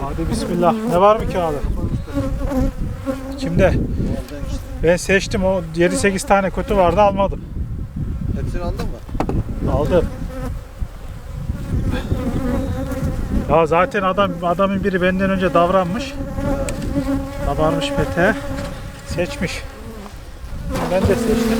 Hadi bismillah. Ne var mı ki abi? Kimde? Ben seçtim o 7-8 tane kötü vardı almadım. Hepsini aldın mı? Aldım. Ya zaten adam adamın biri benden önce davranmış. Kabarmış peteğe. Seçmiş. Ben de seçtim.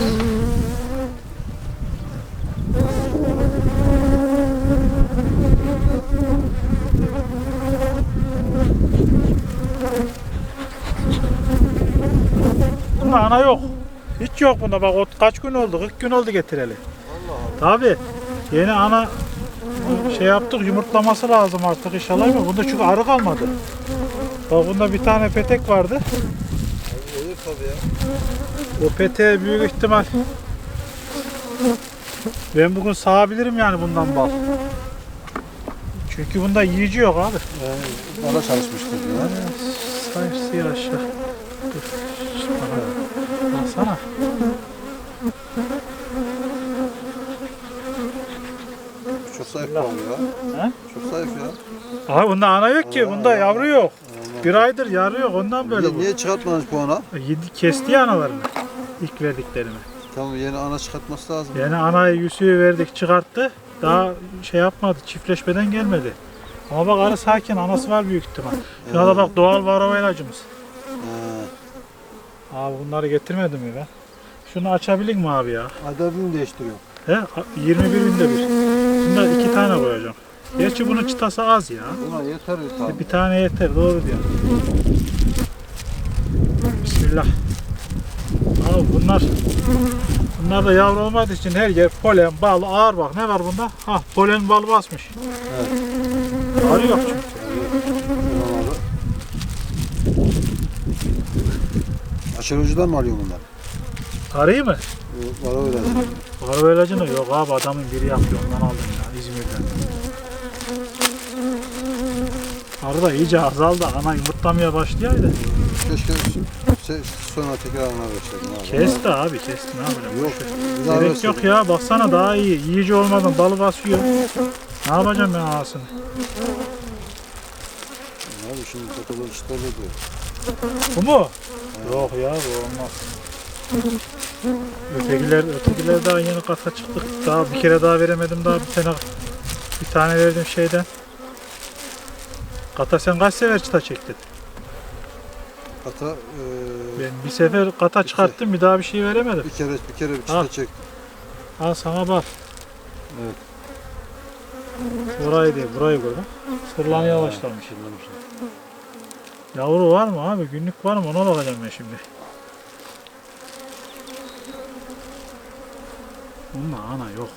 Bunda ana yok. Hiç yok bunda bak o kaç gün oldu? 40 gün oldu getireli. Allah. Tabi yeni ana şey yaptık yumurtlaması lazım artık inşallah ama bunda çünkü arı kalmadı. Bak bunda bir tane petek vardı. Olur tabii ya. O peteğe büyük ihtimal ben bugün sağabilirim yani bundan bal. Çünkü bunda yiyici yok abi. Yani bana çalışmıştır ya. Sayır sıyır aşağı. Dur. Bana. Baksana. Çok zayıf ya. He? Çok zayıf ya. Abi bunda ana yok ki. Bunda yavru yok. Bir aydır yavru yok. Ondan böyle Niye, bu. niye çıkartmadınız bu ana? Yedi, kesti ya analarını. İlk verdiklerini. Tamam yeni ana çıkartması lazım. Yani anayı yüzüğü verdik çıkarttı. Daha şey yapmadı. Çiftleşmeden gelmedi. Ama bak arı sakin. Anası var büyük ihtimal. Şuna da bak doğal varroa ilacımız. Abi bunları getirmedim mi ben? Şunu açabilir mi abi ya? Adabını değiştiriyor. He? 21 binde bir. Bunda iki tane koyacağım. Gerçi bunun çıtası az ya. Buna yeter tamam. Bir tane yeter doğru diyor. Bismillah. Abi bunlar bunlar da yavru olmadığı için her yer polen, bal, ağır bak. Ne var bunda? Ha polen bal basmış. Arı yok çünkü. Abi. Aşırıcıdan mı alıyorsun bunlar? Arıyı mı? Bu Var öyle. Arı ilacını yok abi adamın biri yapıyor ondan aldım ya İzmir'den. Arı da iyice azaldı. Ana yumurtlamaya başlayaydı. Keşke se- sonra tekrar ana verseydin abi. Kesti abi kesti ne yapacağım? Yok. Bir daha Gerek yok ya baksana daha iyi. Yiyici olmadan balı basıyor. Ne yapacağım ben anasını? Abi şimdi takılı öyle diyor. Bu mu? Yok ya bu olmaz. Ötekiler, ötekiler daha yeni kasa çıktık. Daha bir kere daha veremedim daha bir tane bir tane verdim şeyden. Kata sen kaç sefer çıta çektin? Kata eee, Ben bir sefer kata çıkarttım bir daha bir şey veremedim. bir kere bir kere bir Al. çıta çektim. Al sana bak. Evet. Burayı değil burayı koy bak. Sırlanmaya başlamış. Yavru var mı abi? Günlük var mı? Ona bakacağım ben şimdi. Bunda ana yok.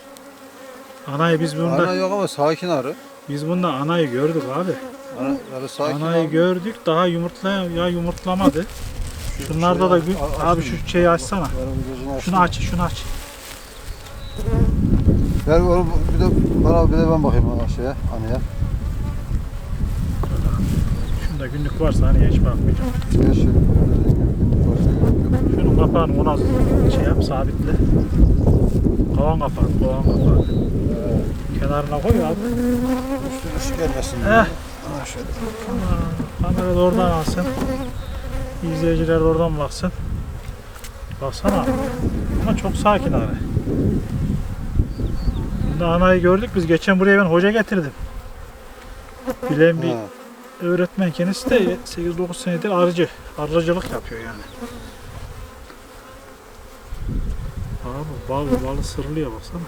Anayı biz bunda Ana yok ama sakin arı. Biz bunda anayı gördük abi. Sakin anayı abi. gördük daha yumurtlayan ya yumurtlamadı. Şunlarda da gün, A- abi şu şeyi açsana. Ver Şunu aç, şunu aç. Ver onu bir de bana bir de ben bakayım ana şeye anaya. Şunda günlük varsa hani hiç bakmayacağım. Şöyle şöyle. Şunun kapağını ona şey yap sabitle. Kovan kapağı, kovan kapağı. Kenarına koy abi. Üstüne ışık gelmesin. Eh. Ha şöyle. Aman, Kamera da oradan alsın. İzleyiciler de oradan baksın. Baksana. Ama çok sakin abi. Bunda anayı gördük biz. Geçen buraya ben hoca getirdim. Bilen bir Ha. öğretmen kendisi de 8-9 senedir arıcı. Arıcılık yapıyor yani. Abi bal balı sırlıyor baksana.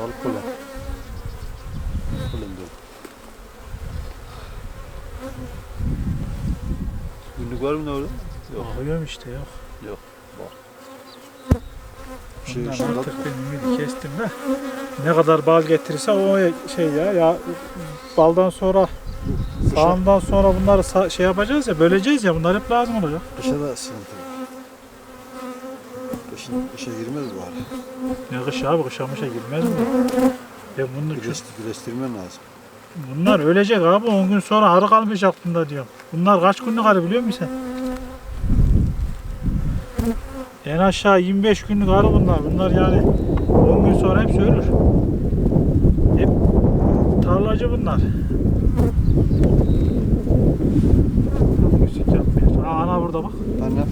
Balık kola. Kola diyor. Günlük var mı ne orada? Yok. Bakıyorum işte yok. Şey, Ondan şundan- artık ben ümidi kestim de. Ne kadar bal getirirse o şey ya ya baldan sonra sağımdan sonra bunları şey yapacağız ya böleceğiz ya bunlar hep lazım olacak. Kışa da sıkıntı var. Kışın, kışa girmez bu arada. Ne kış abi kışa mışa girmez mi? Ya bunu Güleş, güleştirmen lazım. bunlar ölecek abi 10 gün sonra arı kalmayacak bunda diyorum. Bunlar kaç günlük arı biliyor musun sen? En aşağı 25 günlük arı bunlar. Bunlar yani 10 gün sonra hepsi ölür. Hep Aracı bunlar. Müzik yapmıyor. Aa, ana burada bak. Anne.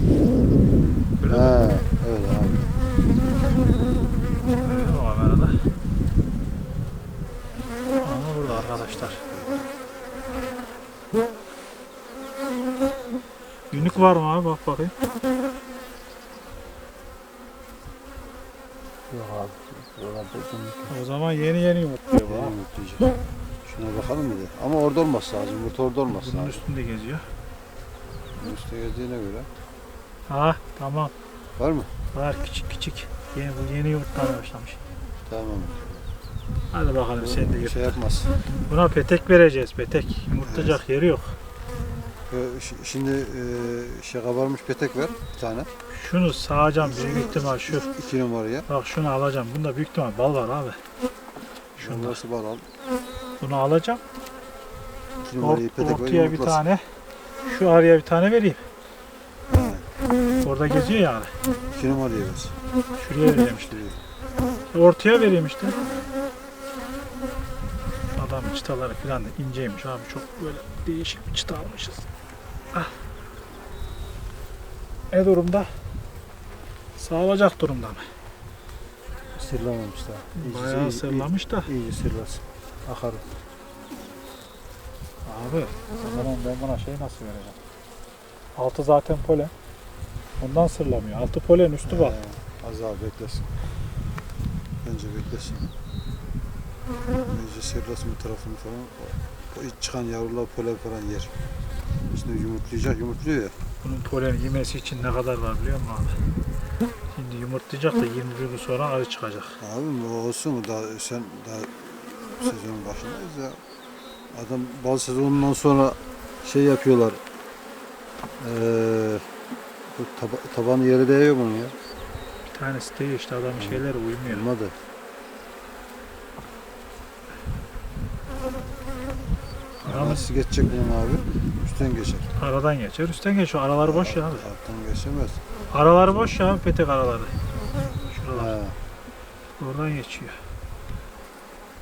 Böyle He, evet abi. O kamerada. Ana burada arkadaşlar. Günlük var mı abi bak bakayım. Yok abi. Oralarda O zaman yeni yeni yumurtluyor bu. yumurtlayacak. Şuna bakalım de. Ama orada olması lazım. Yumurta orada olması Bunun lazım. üstünde geziyor. Üstte geldiğine göre. Ha tamam. Var mı? Var küçük küçük. Yeni, bu yeni yumurtlamaya başlamış. Tamam. Hadi bakalım sen de Bir yurt. şey yapmaz. Buna petek vereceğiz petek. Yumurtlayacak yeri yok. Ee, Şimdi e, şey kabarmış petek ver bir tane. Şunu sağacağım büyük ihtimal şu. İki numaraya. Bak şunu alacağım. Bunda büyük ihtimal bal var abi. Şunu nasıl bal al. Bunu alacağım. İki numarayı petek ver ortaya bir yumurtlasın. tane. Şu araya bir tane vereyim. Orada geziyor yani. İki numarayı ver. Şuraya vereyim işte. Ortaya vereyim işte. Adam çıtaları falan da inceymiş abi. Çok böyle değişik bir çıta almışız. Ah. Ne durumda? Sağlayacak durumda mı? Sırlamamış daha. Bayağı sırlamış da. İyice sırlasın. Akar. Abi o zaman ben buna şey nasıl vereceğim? Altı zaten polen. Ondan sırlamıyor. Altı polen üstü. He, Az daha beklesin. Bence beklesin. İyice sırlasın bir tarafını falan. O, ilk çıkan yavrular polen falan yer. Şimdi yumurtlayacak, yumurtluyor ya. Bunun polen yemesi için ne kadar var biliyor musun abi? Şimdi yumurtlayacak da 21 gün sonra arı çıkacak. Abi o olsun mu? Daha, sen daha sezonun başındayız ya. Adam bal sezonundan sonra şey yapıyorlar. Eee bu taba, tabanı yere değiyor bunun ya. Bir tanesi değil işte adam şeyler uymuyor. Olmadı. Ama Nasıl geçecek bunun abi? Üstten geçer. aradan geçer. Üstten geç. Şu aralar boş ya abi. Alttan geçemez. Araları boş ya petek araları. Şuralar. He. Oradan geçiyor.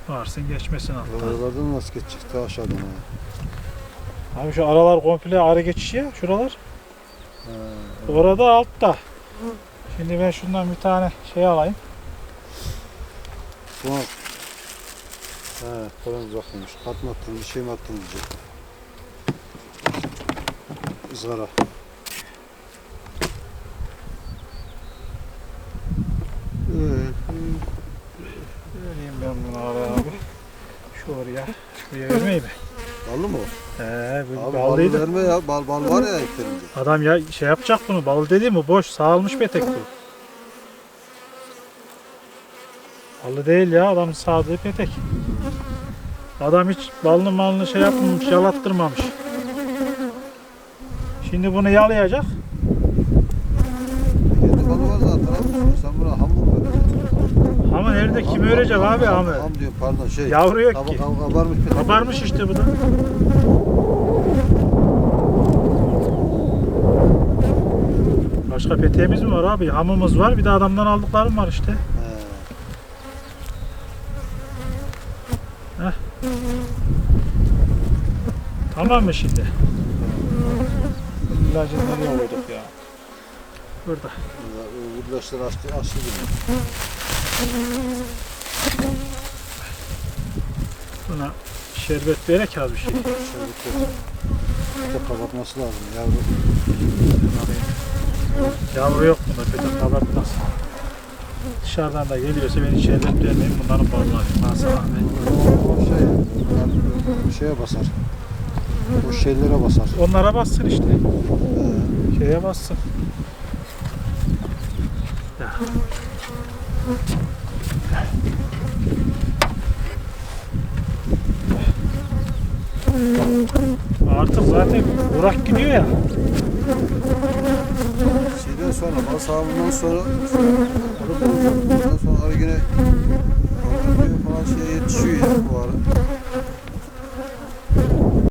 Varsın geçmesin alttan. Oralardan nasıl geçecek? Ta aşağıdan ha. Abi şu aralar komple arı geçişi ya şuralar. Orada altta. Şimdi ben şundan bir tane şey alayım. Buna He, falan uzaklamış. Kat mı attın, bir şey mi attın diyecek. Izgara. Vereyim ben bunu abi. Şu oraya. Şuraya vermeyi mi? Ballı mı o? He bu Abi balı ballıydı. verme ya. Bal, bal var ya eklerinde. Adam ya şey yapacak bunu. Bal dedi mi boş. Sağılmış petek bu. Balı değil ya. Adamın sağdığı petek. Adam hiç balını malını şey yapmamış, yalattırmamış. Şimdi bunu yalayacak. Kendi balı var zaten abi. Sen buna ham mı vereceksin? Ama nerede kim Ham- örecek ham- abi ham- hamı? Ham diyorum pardon şey. Yavru yok Kaba- ki. kaba- Kabarmış. Kabarmış işte bu da. Başka peteğimiz mi var abi? Hamımız var. Bir de adamdan aldıklarım var işte. He. Tamam mı şimdi? İlacını nereye koyduk ya? Burada. Vurdaşlar açtı, açtı gibi. Buna şerbet vererek az bir şey. Bir bir de kapatması lazım yavru. Yavru yok bunda petek kapatmaz. Dışarıdan da geliyorsa ben şerbet vermeyeyim. Bunların balını alayım. Nasıl abi? O şey, yani şeye basar. O şeylere basar. Onlara bassın işte. Şeye bassın. Ya. Artık zaten Burak gidiyor ya. Şeyden sonra, bal sağımından sonra. Ondan sonra yine falan şeye yetişiyor ya bu arı.